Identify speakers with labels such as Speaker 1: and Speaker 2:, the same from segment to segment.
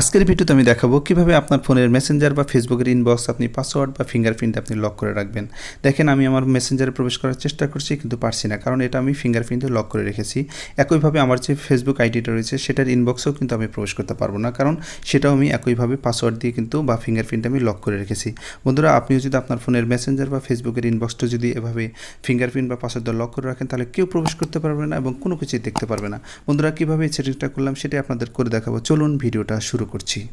Speaker 1: আজকের ভিডিওতে আমি দেখাবো কীভাবে আপনার ফোনের মেসেঞ্জার বা ফেসবুকের ইনবক্স আপনি পাসওয়ার্ড বা ফিঙ্গারপ্রিন্ট আপনি লক করে রাখবেন। দেখেন, আমি আমার মেসেঞ্জারে প্রবেশ করার চেষ্টা করছি, কিন্তু পারছি না, কারণ এটা আমি ফিঙ্গারপ্রিন্টে লক করে রেখেছি। একইভাবে আমার যে ফেসবুক আইডিটা রয়েছে, সেটার ইনবক্সেও কিন্তু আমি প্রবেশ করতে পারব না, কারণ সেটাও আমি একইভাবে পাসওয়ার্ড দিয়ে কিন্তু বা ফিঙ্গারপ্রিন্ট আমি লক করে রেখেছি। বন্ধুরা, আপনিও যদি আপনার ফোনের মেসেঞ্জার বা ফেসবুকের ইনবক্সটা যদি এভাবে ফিঙ্গারপ্রিন্ট বা পাসওয়ার্ড লক করে রাখেন, তাহলে কেউ প্রবেশ করতে পারবে না এবং কোনো কিছুই দেখতে পারবে না। বন্ধুরা, কীভাবে সেটিংটা করলাম, সেটাই আপনাদের করে দেখাবো। চলুন ভিডিওটা শুরু করছি।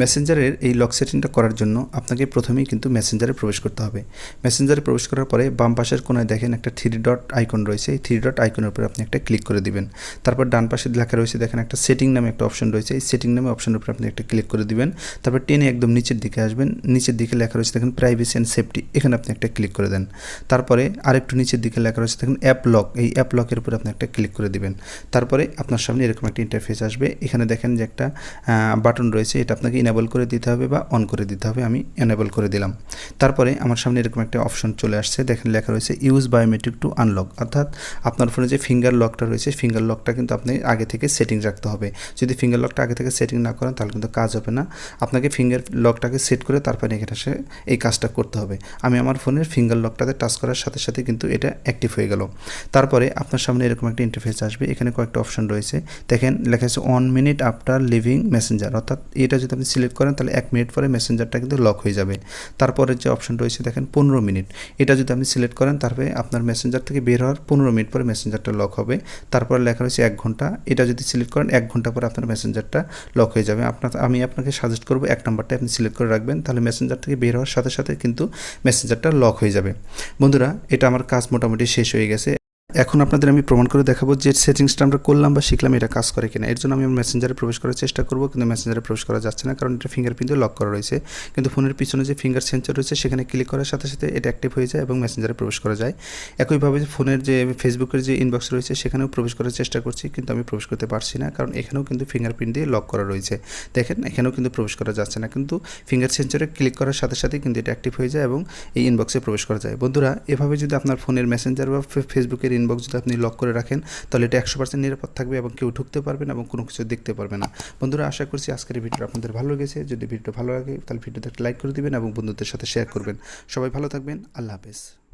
Speaker 1: মেসেঞ্জারের এই লক সেটিংটা করার জন্য আপনাকে প্রথমেই কিন্তু মেসেঞ্জারে প্রবেশ করতে হবে। মেসেঞ্জারে প্রবেশ করার পরে বাম পাশের কোনায় দেখেন একটা থ্রি ডট আইকন রয়েছে। এই থ্রি ডট আইকনের উপরে আপনি একটা ক্লিক করে দিবেন। তারপর ডান পাশে লেখা রয়েছে, দেখেন একটা সেটিং নামে একটা অপশন রয়েছে। এই সেটিং নামে অপশনের উপরে আপনি একটা ক্লিক করে দিবেন। তারপর টেনে একদম নিচের দিকে আসবেন। নিচের দিকে লেখা রয়েছে, দেখেন প্রাইভেসি অ্যান্ড সেফটি এখানে আপনি একটা ক্লিক করে দেন। তারপরে আরেকটু নিচের দিকে লেখা রয়েছে, দেখেন অ্যাপ লক এই অ্যাপ লকের উপরে আপনি একটা ক্লিক করে দিবেন। তারপরে আপনার সামনে এরকম একটা ইন্টারফেস আসবে। এখানে দেখেন যে একটা বাটন রয়েছে, এটা আপনাকে ইনেবল করে দিতে হবে বা অন করে দিতে হবে, আমি এনেবল করে দিলাম। তারপরে আমার সামনে এরকম একটা অপশন চলে আসছে, দেখেন লেখা রয়েছে ইউজ বায়োমেট্রিক টু আনলক অর্থাৎ আপনার ফোনে যে ফিঙ্গার লকটা রয়েছে ফিঙ্গার লকটা কিন্তু আপনি আগে থেকে সেটিং রাখতে হবে। যদি ফিঙ্গার লকটা আগে থেকে সেটিং না করেন, তাহলে কিন্তু কাজ হবে না। আপনাকে ফিঙ্গার লকটাকে সেট করে তারপরে এখানে এসে এই কাজটা করতে হবে। আমি আমার ফোনের ফিঙ্গার লকটাতে টাচ করার সাথে সাথে কিন্তু এটা অ্যাক্টিভ হয়ে গেল। তারপরে আপনার সামনে এরকম একটা ইন্টারফেস আসবে, এখানে কয়েকটা অপশন রয়েছে। দেখেন লেখা আছে one minute after living messenger অর্থাৎ এটা যদি আপনি সিলেক্ট করেন, তাহলে এক মিনিট পরে মেসেঞ্জারটা কিন্তু লক হয়ে যাবে। তারপরে যে অপশন রয়েছে দেখেন পনেরো মিনিট। এটা যদি আপনি সিলেক্ট করেন তারপরে আপনার মেসেঞ্জার থেকে বের হওয়ার পনেরো মিনিট পরে মেসেঞ্জারটা লক হবে। তারপরে লেখা রয়েছে এক ঘণ্টা। এটা যদি সিলেক্ট করেন, এক ঘণ্টা পরে আপনার মেসেঞ্জারটা লক হয়ে যাবে। আপনার, আমি আপনাকে সাজেস্ট করব এক নাম্বারটা আপনি সিলেক্ট করে রাখবেন, তাহলে মেসেঞ্জার থেকে বের হওয়ার সাথে সাথে কিন্তু মেসেঞ্জারটা লক হয়ে যাবে। বন্ধুরা, এটা আমার কাজ মোটামুটি শেষ হয়ে গেছে। এখন আপনাদের আমি প্রমাণ করে দেখাবো যে সেটিংসটা আমরা করলাম বা শিখলাম এটা কাজ করে কিনা। এর জন্য আমি মেসেঞ্জারে প্রবেশ করার চেষ্টা করব, কিন্তু মেসেঞ্জারে প্রবেশ করা যাচ্ছে না, কারণ এটা ফিঙ্গারপ্রিন্টে লক করা রয়েছে। কিন্তু ফোনের পিছনে যে ফিঙ্গার সেন্সর রয়েছে, সেখানে ক্লিক করার সাথে সাথে এটা অ্যাক্টিভ হয়ে যায় এবং মেসেঞ্জারে প্রবেশ করা যায়। একইভাবে ফোনের যে ফেসবুকের যে ইনবক্স রয়েছে, সেখানেও প্রবেশ করার চেষ্টা করছি, কিন্তু আমি প্রবেশ করতে পারছি না, কারণ এখানেও কিন্তু ফিঙ্গারপ্রিন্ট দিয়ে লক করা রয়েছে। দেখেন, এখানেও কিন্তু প্রবেশ করা যাচ্ছে না, কিন্তু ফিঙ্গার সেন্সরে ক্লিক করার সাথে সাথে কিন্তু এটা অ্যাক্টিভ হয়ে যায় এবং এই ইনবক্সে প্রবেশ করা যায়। বন্ধুরা, এভাবে যদি আপনার ফোনের মেসেঞ্জার বা ফেসবুকের ইনবক্স যদি আপনি লক করে রাখেন, তাহলে এটা একশো পার্সেন্ট নিরাপদ থাকবে এবং কেউ ঢুকতে পারবে না এবং কোনো কিছু দেখতে পারবে না। বন্ধুরা, আশা করছি আজকের ভিডিও আপনাদের ভালো লেগেছে। যদি ভিডিও ভালো লাগে, তাহলে ভিডিওতে একটা লাইক করে দিবেন এবং বন্ধুদের সাথে শেয়ার করবেন। সবাই ভালো থাকবেন। আল্লাহ হাফেজ।